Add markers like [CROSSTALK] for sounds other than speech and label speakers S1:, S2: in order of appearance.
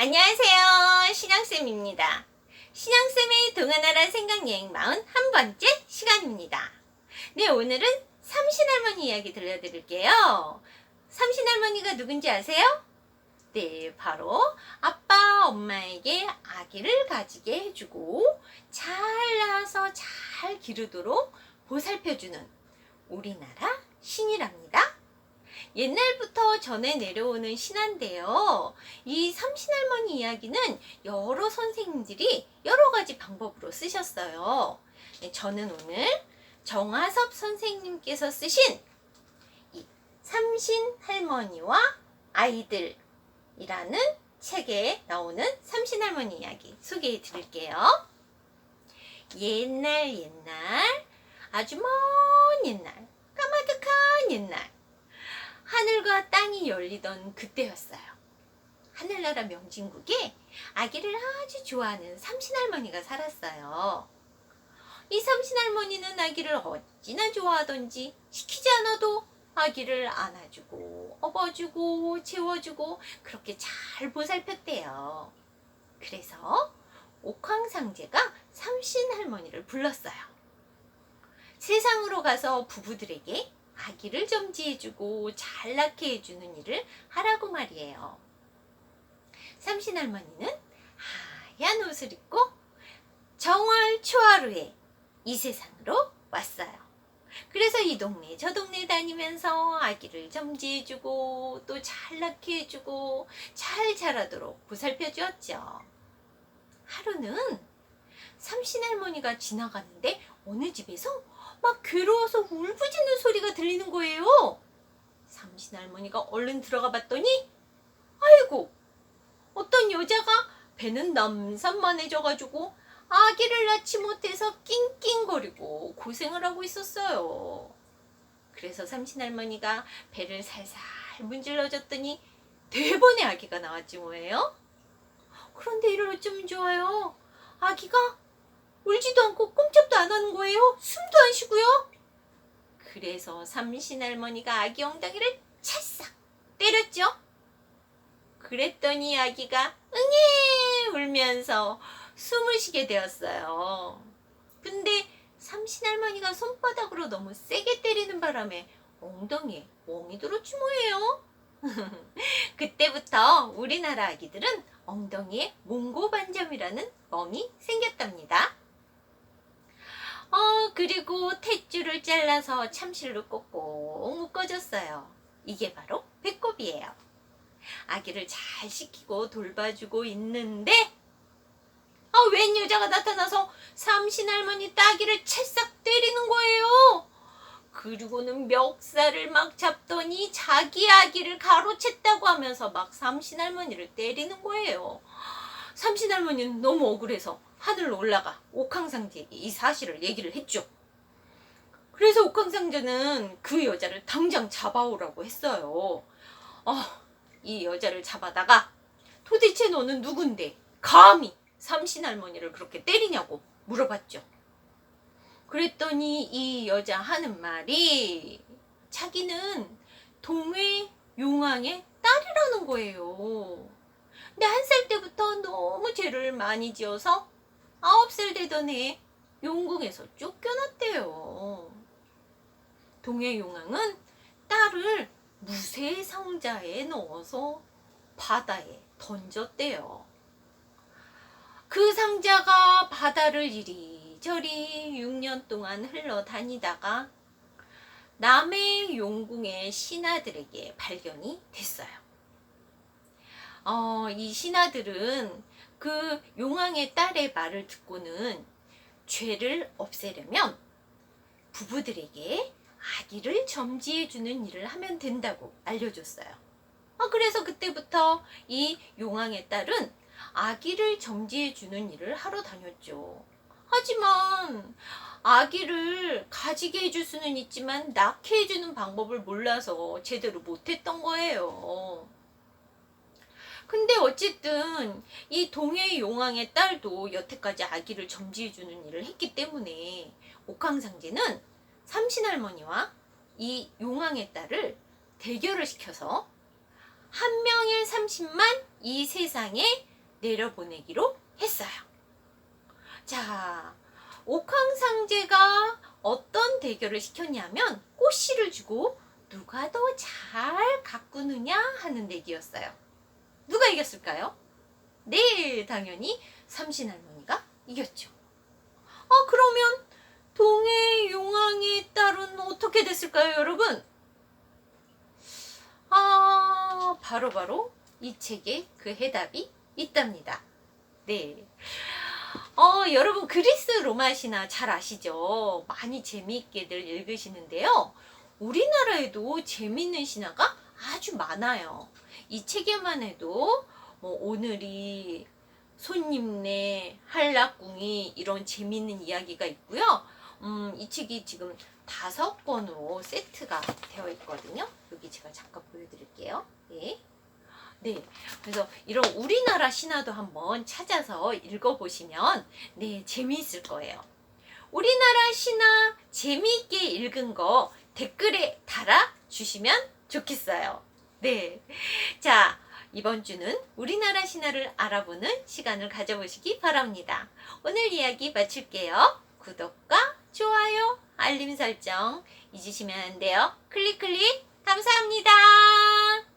S1: 안녕하세요. 신양쌤입니다. 신양쌤의 동안나라 생각여행 41번째 시간입니다. 네, 오늘은 삼신할머니 이야기 들려드릴게요. 삼신할머니가 누군지 아세요? 네, 바로 아빠, 엄마에게 아기를 가지게 해주고 잘 낳아서 잘 기르도록 보살펴주는 우리나라 신이랍니다. 옛날부터 전해 내려오는 신화인데요. 이 삼신할머니 이야기는 여러 선생님들이 여러 가지 방법으로 쓰셨어요. 네, 저는 오늘 정하섭 선생님께서 쓰신 이 삼신할머니와 아이들이라는 책에 나오는 삼신할머니 이야기 소개해 드릴게요. 옛날 옛날 아주 먼 옛날 까마득한 옛날 하늘과 땅이 열리던 그때였어요. 하늘나라 명진국에 아기를 아주 좋아하는 삼신할머니가 살았어요. 이 삼신할머니는 아기를 어찌나 좋아하던지 시키지 않아도 아기를 안아주고 업어주고 재워주고 그렇게 잘 보살폈대요. 그래서 옥황상제가 삼신할머니를 불렀어요. 세상으로 가서 부부들에게 아기를 점지해주고 잘 낳게 해주는 일을 하라고 말이에요. 삼신 할머니는 하얀 옷을 입고 정월 초하루에 이 세상으로 왔어요. 그래서 이 동네 저 동네 다니면서 아기를 점지해주고 또 잘 낳게 해주고 잘 자라도록 보살펴 주었죠. 하루는 삼신 할머니가 지나가는데 어느 집에서 막 괴로워서 울부짖는 소리가 들리는 거예요. 삼신 할머니가 얼른 들어가 봤더니 아이고 어떤 여자가 배는 남산만해져가지고 아기를 낳지 못해서 낑낑거리고 고생을 하고 있었어요. 그래서 삼신 할머니가 배를 살살 문질러줬더니 대번에 아기가 나왔지 뭐예요? 그런데 이를 어쩌면 좋아요? 아기가 울지도 않고 꼼짝도 안 하는 거예요. 숨도 안 쉬고요. 그래서 삼신 할머니가 아기 엉덩이를 찰싹 때렸죠. 그랬더니 아기가 응애 울면서 숨을 쉬게 되었어요. 근데 삼신 할머니가 손바닥으로 너무 세게 때리는 바람에 엉덩이에 멍이 들었지 뭐예요. [LAUGHS] 그때부터 우리나라 아기들은 엉덩이에 몽고반점이라는 멍이 생겼답니다. 어, 그리고 탯줄을 잘라서 참실로 꼭꼭 묶어줬어요. 이게 바로 배꼽이에요. 아기를 잘 씻기고 돌봐주고 있는데, 아, 웬 여자가 나타나서 삼신 할머니 따기를 찰싹 때리는 거예요. 그리고는 멱살을 막 잡더니 자기 아기를 가로챘다고 하면서 막 삼신 할머니를 때리는 거예요. 삼신 할머니는 너무 억울해서 하늘로 올라가 옥황상제에게 이 사실을 얘기를 했죠. 그래서 옥황상제는 그 여자를 당장 잡아오라고 했어요. 아, 이 여자를 잡아다가 도대체 너는 누군데 감히 삼신 할머니를 그렇게 때리냐고 물어봤죠. 그랬더니 이 여자 하는 말이 자기는 동해 용왕의 딸이라는 거예요. 근데 한 살 때부터 너무 죄를 많이 지어서 아홉 살 되던 해에 용궁에서 쫓겨났대요. 동해 용왕은 딸을 무쇠 상자에 넣어서 바다에 던졌대요. 그 상자가 바다를 이리저리 6년 동안 흘러다니다가 남해 용궁의 신하들에게 발견이 됐어요. 어, 이 신하들은 그 용왕의 딸의 말을 듣고는 죄를 없애려면 부부들에게 아기를 점지해 주는 일을 하면 된다고 알려줬어요. 어, 그래서 그때부터 이 용왕의 딸은 아기를 점지해 주는 일을 하러 다녔죠. 하지만 아기를 가지게 해줄 수는 있지만 낳게 해주는 방법을 몰라서 제대로 못했던 거예요. 근데 어쨌든 이 동해 용왕의 딸도 여태까지 아기를 점지해주는 일을 했기 때문에 옥황상제는 삼신할머니와 이 용왕의 딸을 대결을 시켜서 한 명의 삼신만 이 세상에 내려보내기로 했어요. 자, 옥황상제가 어떤 대결을 시켰냐면 꽃씨를 주고 누가 더 잘 가꾸느냐 하는 내기였어요. 누가 이겼을까요? 네, 당연히 삼신 할머니가 이겼죠. 아, 그러면 동해 용왕의 딸은 어떻게 됐을까요, 여러분? 아, 바로 바로 이 책에 그 해답이 있답니다. 네. 어, 여러분 그리스 로마 신화 잘 아시죠? 많이 재미있게들 읽으시는데요. 우리나라에도 재미있는 신화가 아주 많아요. 이 책에만 해도 뭐 오늘이 손님네 한락궁이 이런 재미있는 이야기가 있고요. 음, 이 책이 지금 다섯 권으로 세트가 되어 있거든요. 여기 제가 잠깐 보여드릴게요. 네. 네. 그래서 이런 우리나라 신화도 한번 찾아서 읽어보시면 네, 재미있을 거예요. 우리나라 신화 재미있게 읽은 거 댓글에 달아주시면 좋겠어요. 네. 자, 이번 주는 우리나라 신화를 알아보는 시간을 가져보시기 바랍니다. 오늘 이야기 마칠게요. 구독과 좋아요, 알림 설정 잊으시면 안 돼요. 클릭 클릭 감사합니다.